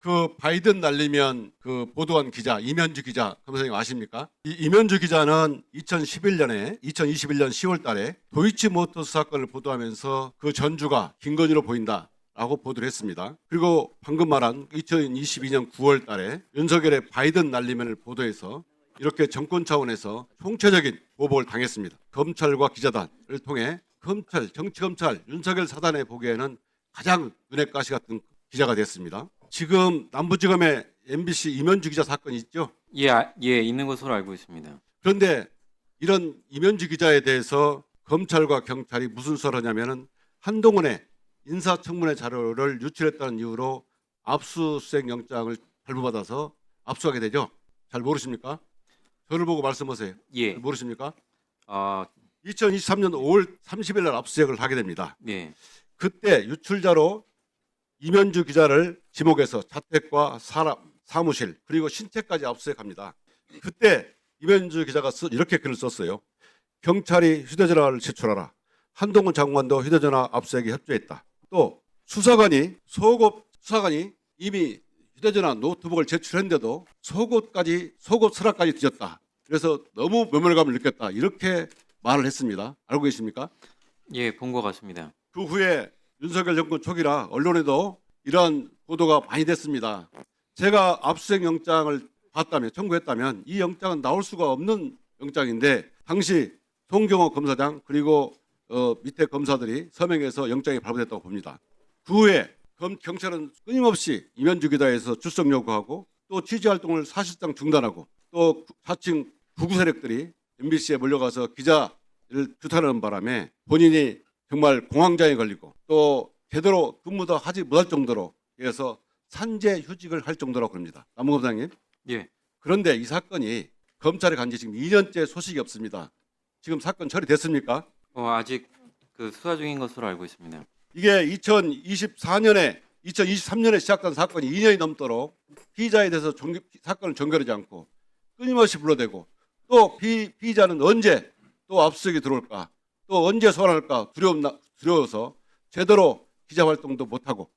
그 바이든 날리면 그 보도한 기자 이면주 기자 검사님 아십니까? 이 이면주 기자는 2011년에 2021년 10월 달에 도이치모터스 사건을 보도하면서 그 전주가 김건희로 보인다 라고 보도를 했습니다. 그리고 방금 말한 2022년 9월 달에 윤석열의 바이든 날리면을 보도해서 이렇게 정권 차원에서 총체적인 보복을 당했습니다. 검찰과 기자단을 통해 검찰, 정치검찰, 윤석열 사단에 보기에는 가장 눈에 가시 같은 기자가 됐습니다. 지금 남부지검의 MBC 이면주 기자 사건이 있죠. 예, 아- 예, 있는 것으로 알고 있습니다. 그런데 이런 이면주 기자에 대해서 검찰과 경찰이 무슨 수사를 하냐면은 한동훈의 인사청문회 자료를 유출했다는 이유로 압수수색 영장을 발부받아서 압수하게 되죠. 잘 모르십니까? 저를 보고 말씀하세요. 예, 모르십니까? 아, 2023년 5월 30일 날 압수수색을 하게 됩니다. 네, 그때 유출자로 이면주 기자를 지목해서 자택과 사람, 사무실 그리고 신체까지 압수수색합니다. 그때 이면주 기자가 쓰- 이렇게 글을 썼어요. 경찰이 휴대전화를 제출하라. 한동훈 장관도 휴대전화 압수수색에 협조했다. 또 수사관이 속옷 수사관이 이미 휴대전화 노트북을 제출했는데도 속옷까지 속옷 서랍까지 뒤졌다. 그래서 너무 모멸감을 느꼈다. 이렇게 말을 했습니다. 알고 계십니까? 예, 본 것 같습니다. 그 후에 윤석열 정권 초기라 언론에도 이러한 보도가 많이 됐습니다. 제가 압수수색 영장을 봤다면 청구했다면 이 영장은 나올 수가 없는 영장인데 당시 송경호 검사장 그리고 어, 밑에 검사들이 서명해서 영장이 발부됐다고 봅니다. 그 후에 검, 경찰은 끊임없이 이면주 기다에서 출석 요구하고 또 취재 활동을 사실상 중단하고 또 사칭 구구 세력들이 MBC에 몰려가서 기자를 규탄하는 바람에 본인이 정말 공황장애 걸리고 또 제대로 근무도 하지 못할 정도로 그래서 산재 휴직을 할 정도라고 합니다. 남무검사님. 예, 그런데 이 사건이 검찰에 간 지 지금 2년째 소식이 없습니다. 지금 사건 처리됐습니까? 어, 아직 그 수사 중인 것으로 알고 있습니다. 이게 2024년에 2023년에 시작된 사건이 2년이 넘도록 피의자에 대해서 종결- 사건을 종결하지 않고 끊임없이 불러대고 또 피, 피의자는 언제 또 압수수색이 들어올까 또 언제 소환할까 두려움, 두려워서 제대로 기자 활동도 못하고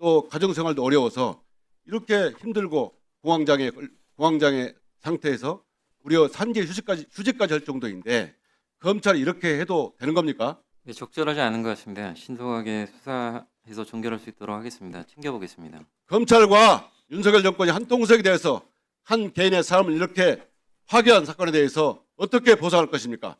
또 가정 생활도 어려워서 이렇게 힘들고 공황장애 걸- 공황장애 상태에서 우리가 산재 휴직까지 휴직까지 할 정도인데 검찰이 이렇게 해도 되는 겁니까? 네, 적절하지 않은 것 같습니다. 신속하게 수사해서 종결할 수 있도록 하겠습니다. 챙겨보겠습니다. 검찰과 윤석열 정권이 한 통색이 돼서 한 개인의 삶을 이렇게 파괴한 사건에 대해서 어떻게 보상할 것입니까?